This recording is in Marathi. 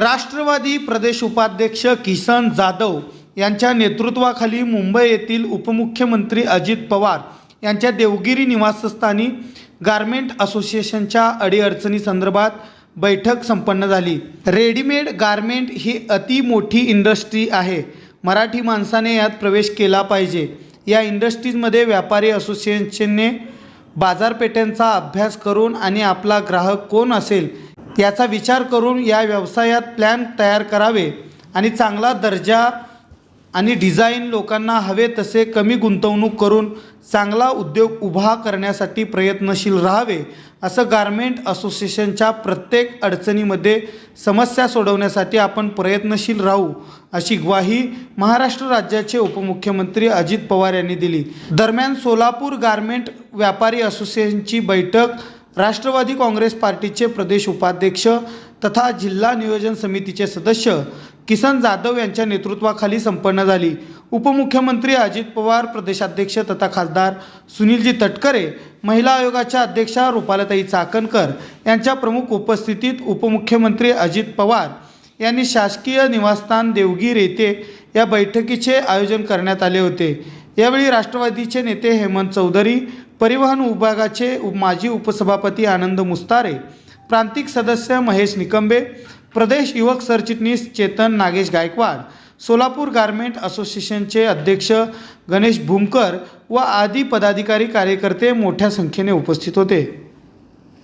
राष्ट्रवादी प्रदेश उपाध्यक्ष किसन जाधव यांच्या नेतृत्वाखाली मुंबई येथील उपमुख्यमंत्री अजित पवार यांच्या देवगिरी निवासस्थानी गारमेंट असोसिएशनच्या अडीअडचणी संदर्भात बैठक संपन्न झाली. रेडीमेड गारमेंट ही अति मोठी इंडस्ट्री आहे. मराठी माणसाने यात प्रवेश केला पाहिजे. या इंडस्ट्रीजमध्ये व्यापारी असोसिएशनने बाजारपेठांचा अभ्यास करून आणि आपला ग्राहक कोण असेल याचा विचार करून या व्यवसायात प्लॅन तयार करावे आणि चांगला दर्जा आणि डिझाईन लोकांना हवे तसे कमी गुंतवणूक करून चांगला उद्योग उभा करण्यासाठी प्रयत्नशील राहावे असं गारमेंट असोसिएशनच्या प्रत्येक अडचणीमध्ये समस्या सोडवण्यासाठी आपण प्रयत्नशील राहू अशी ग्वाही महाराष्ट्र राज्याचे उपमुख्यमंत्री अजित पवार यांनी दिली. दरम्यान सोलापूर गारमेंट व्यापारी असोसिएशनची बैठक राष्ट्रवादी काँग्रेस पार्टीचे प्रदेश उपाध्यक्ष तथा जिल्हा नियोजन समितीचे सदस्य किसन जाधव यांच्या नेतृत्वाखाली संपन्न झाली. उपमुख्यमंत्री अजित पवार प्रदेशाध्यक्ष तथा खासदार सुनीलजी तटकरे महिला आयोगाच्या अध्यक्षा रुपालताई चाकणकर यांच्या प्रमुख उपस्थितीत उपमुख्यमंत्री अजित पवार यांनी शासकीय निवासस्थान देवगीर येथे या बैठकीचे आयोजन करण्यात आले होते. यावेळी राष्ट्रवादीचे नेते हेमंत चौधरी परिवहन विभागाचे माजी उपसभापती आनंद मुस्तारे प्रांतिक सदस्य महेश निकंबे प्रदेश युवक सरचिटणीस चेतन नागेश गायकवाड सोलापूर गारमेंट असोसिएशनचे अध्यक्ष गणेश भूमकर व आदी पदाधिकारी कार्यकर्ते मोठ्या संख्येने उपस्थित होते.